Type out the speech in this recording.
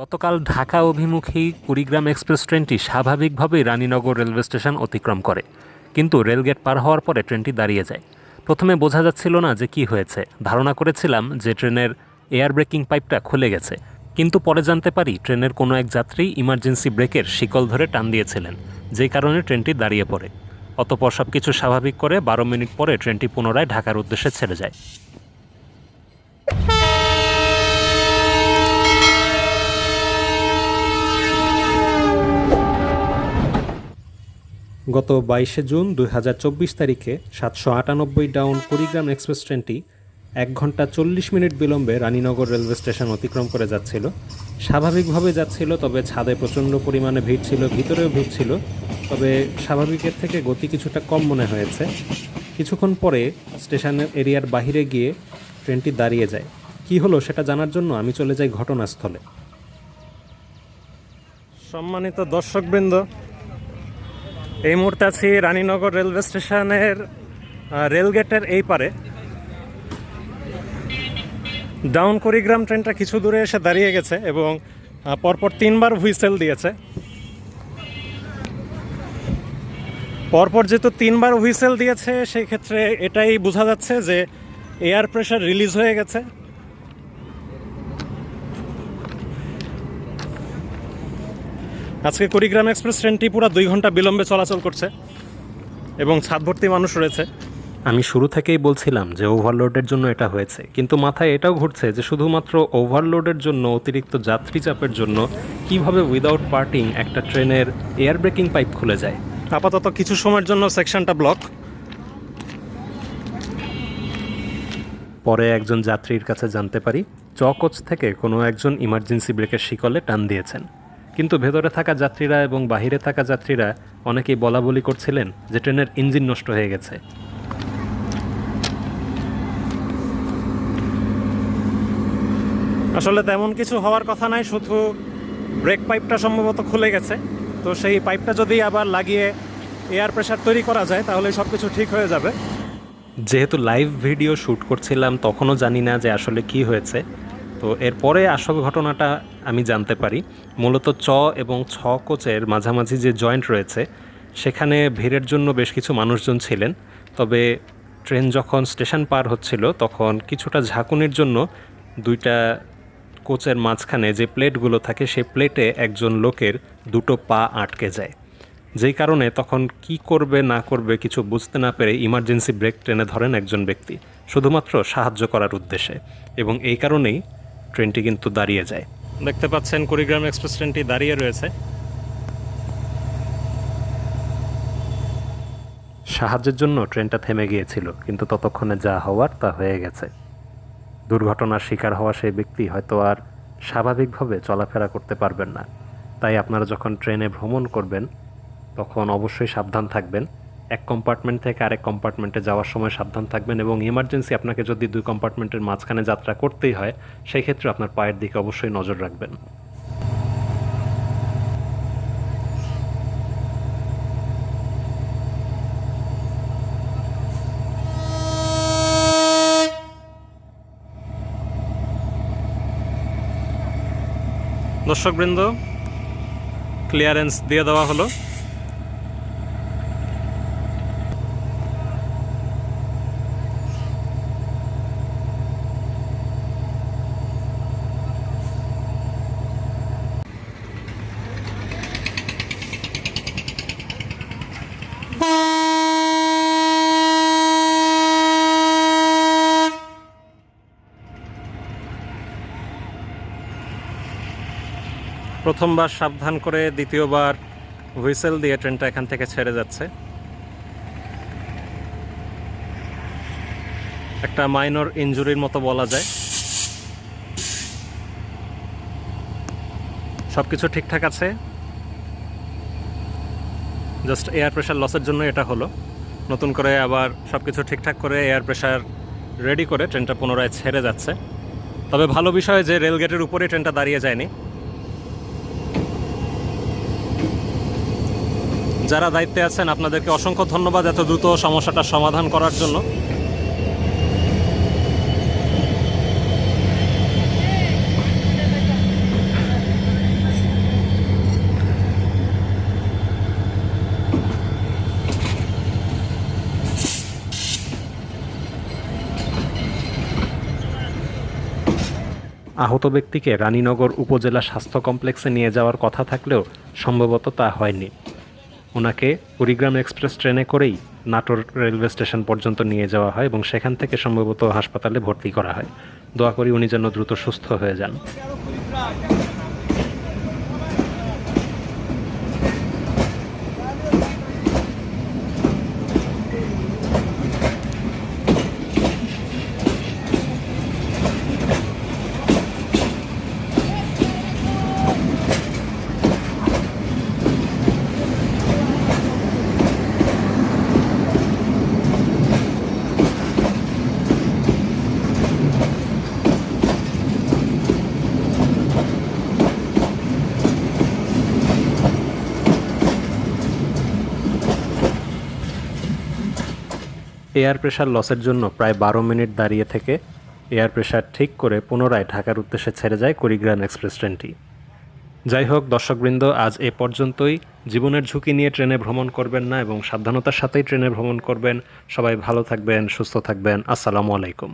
গতকাল ঢাকা অভিমুখী কুড়িগ্রাম এক্সপ্রেস ট্রেনটি স্বাভাবিকভাবেই রানীনগর রেলওয়ে স্টেশন অতিক্রম করে। কিন্তু রেলগেট পার হওয়ার পরে ট্রেনটি দাঁড়িয়ে যায়। প্রথমে বোঝা যাচ্ছিল না যে কি হয়েছে। ধারণা করেছিলাম যে ট্রেনের এয়ার ব্রেকিং পাইপটা খুলে গেছে। কিন্তু পরে জানতে পারি ট্রেনের কোনো এক যাত্রী ইমার্জেন্সি ব্রেকের শিকল ধরে টান দিয়েছিলেন যেই কারণে ট্রেনটি দাঁড়িয়ে পড়ে। অতপর সব কিছু স্বাভাবিক করে বারো মিনিট পরে ট্রেনটি পুনরায় ঢাকার উদ্দেশ্যে ছেড়ে যায়। গত বাইশে জুন দুই হাজার চব্বিশ তারিখে সাতশো আটানব্বই ডাউন কুড়িগ্রাম এক্সপ্রেস ট্রেনটি এক ঘণ্টা চল্লিশ মিনিট বিলম্বে রানীনগর রেলওয়ে স্টেশন অতিক্রম করে যাচ্ছিল। স্বাভাবিকভাবে যাচ্ছিল, তবে ছাদে প্রচণ্ড পরিমাণে ভিড় ছিল, ভিতরেও ভিড় ছিল। তবে স্বাভাবিকের থেকে গতি কিছুটা কম মনে হয়েছে। কিছুক্ষণ পরে স্টেশনের এরিয়ার বাইরে গিয়ে ট্রেনটি দাঁড়িয়ে যায়। কি হলো সেটা জানার জন্য আমি চলে যাই ঘটনাস্থলে। সম্মানিত দর্শকবৃন্দ এই মুহূর্তে আছি রানীনগর রেলওয়ে স্টেশনের রেলগেটের এই পারে। ডাউন কুড়িগ্রাম ট্রেনটা কিছু দূরে এসে দাঁড়িয়ে গেছে এবং পরপর তিনবার হুইসেল দিয়েছে। পরপর যেহেতু তিনবার হুইসেল দিয়েছে, সেই ক্ষেত্রে এটাই বোঝা যাচ্ছে যে এয়ার প্রেশার রিলিজ হয়ে গেছে। আজকে কুড়িগ্রাম এক্সপ্রেস ট্রেনটি পুরো দুই ঘণ্টা বিলম্বে চলাচল করছে এবং ছাদ ভর্তি মানুষ রয়েছে। আমি শুরু থেকেই বলছিলাম যে ওভারলোডের জন্য এটা হয়েছে কিন্তু মাথায় এটাও ঘুরছে যে শুধুমাত্র ওভারলোডের জন্য অতিরিক্ত যাত্রী চাপের জন্য কীভাবে উইদাউট পার্টিং একটা ট্রেনের এয়ার ব্রেকিং পাইপ খুলে যায়। আপাতত কিছু সময়ের জন্য সেকশনটা ব্লক পরে একজন যাত্রীর কাছে জানতে পারি চকোচ থেকে কোনো একজন ইমার্জেন্সি ব্রেকের শিকলে টান দিয়েছেন। কিন্তু ভেতরে থাকা যাত্রীরা এবং বাহিরে থাকা যাত্রীরা অনেকেই বলা বলি করছিলেন যে ট্রেনের ইঞ্জিন নষ্ট হয়ে গেছে। আসলে তেমন কিছু হওয়ার কথা নাই শুধু ব্রেক পাইপটা সম্ভবত খুলে গেছে। তো সেই পাইপটা যদি আবার লাগিয়ে এয়ার প্রেশার তৈরি করা যায় তাহলে সব কিছু ঠিক হয়ে যাবে। যেহেতু লাইভ ভিডিও শ্যুট করছিলাম তখনও জানি না যে আসলে কি হয়েছে। তো এরপরে আসল ঘটনাটা আমি জানতে পারি। মূলত চ এবং ছ কোচের মাঝামাঝি যে জয়েন্ট রয়েছে, সেখানে ভিড়ের জন্য বেশ কিছু মানুষজন ছিলেন। তবে ট্রেন যখন স্টেশন পার হচ্ছিল, তখন কিছুটা ঝাঁকুনির জন্য দুইটা কোচের মাঝখানে যে প্লেটগুলো থাকে সেই প্লেটে একজন লোকের দুটো পা আটকে যায়। যেই কারণে তখন কি করবে, না করবে কিছু বুঝতে না পেরে ইমার্জেন্সি ব্রেক টেনে ধরেন একজন ব্যক্তি, শুধুমাত্র সাহায্য করার উদ্দেশ্যে। এবং এই কারণেই ট্রেনটি কিন্তু দাঁড়িয়ে যায়। দেখতে পাচ্ছেন কুড়িগ্রাম এক্সপ্রেস ট্রেনটি দাঁড়িয়ে রয়েছে। সাহায্যের জন্য ট্রেনটা থেমে গিয়েছিল কিন্তু ততক্ষণে যা হওয়ার তা হয়ে গেছে। দুর্ঘটনার শিকার হওয়া সেই ব্যক্তি হয়তো আর স্বাভাবিকভাবে চলাফেরা করতে পারবেন না। তাই আপনারা যখন ট্রেনে ভ্রমণ করবেন তখন অবশ্যই সাবধান থাকবেন। এক কম্পার্টমেন্ট থেকে আরেক কম্পার্টমেন্টে যাওয়ার সময় সাবধান থাকবেন এবং ইমার্জেন্সি আপনাকে যদি দুই কম্পার্টমেন্টের মাঝখানে যাত্রা করতেই হয়, সেই ক্ষেত্রে আপনার পায়ের দিকে অবশ্যই নজর রাখবেন। দর্শকবৃন্দ ক্লিয়ারেন্স দিয়ে দেওয়া হলো। প্রথমবার সাবধান করে দ্বিতীয়বার হুইসেল দিয়ে ট্রেনটা এখান থেকে ছেড়ে যাচ্ছে। একটা মাইনর ইনজুরির মতো বলা যায়। সব কিছু ঠিকঠাক আছে। জাস্ট এয়ার প্রেশার লসের জন্য এটা হলো। নতুন করে আবার সব কিছু ঠিকঠাক করে এয়ার প্রেশার রেডি করে ট্রেনটা পুনরায় ছেড়ে যাচ্ছে। তবে ভালো বিষয় যে রেলগেটের উপরে ট্রেনটা দাঁড়িয়ে যায়নি। যারা দায়িত্বে আছেন, আপনাদেরকে অসংখ্য ধন্যবাদ এত দ্রুত সমস্যাটা সমাধান করার জন্য। আহত ব্যক্তিকে রানীনগর উপজেলা স্বাস্থ্য কমপ্লেক্সে নিয়ে যাওয়ার কথা থাকলেও সম্ভবত তা হয়নি। ওনাকে কুড়িগ্রাম এক্সপ্রেস ট্রেনে করেই নাটোর রেলওয়ে স্টেশন পর্যন্ত নিয়ে যাওয়া হয় এবং সেখান থেকে সম্ভবত হাসপাতালে ভর্তি করা হয়। দোয়া করি উনি যেন দ্রুত সুস্থ হয়ে যান। এয়ার প্রেশার লসের জন্য প্রায় বারো মিনিট দাঁড়িয়ে থেকে এয়ার প্রেশার ঠিক করে পুনরায় ঢাকার উদ্দেশ্যে ছেড়ে যায় কুড়িগ্রাম এক্সপ্রেস ট্রেনটি। যাই হোক, দর্শকবৃন্দ, আজ এ পর্যন্তই। জীবনের ঝুঁকি নিয়ে ট্রেনে ভ্রমণ করবেন না এবং সাবধানতার সাথেই ট্রেনে ভ্রমণ করবেন। সবাই ভালো থাকবেন, সুস্থ থাকবেন। আসসালামু আলাইকুম।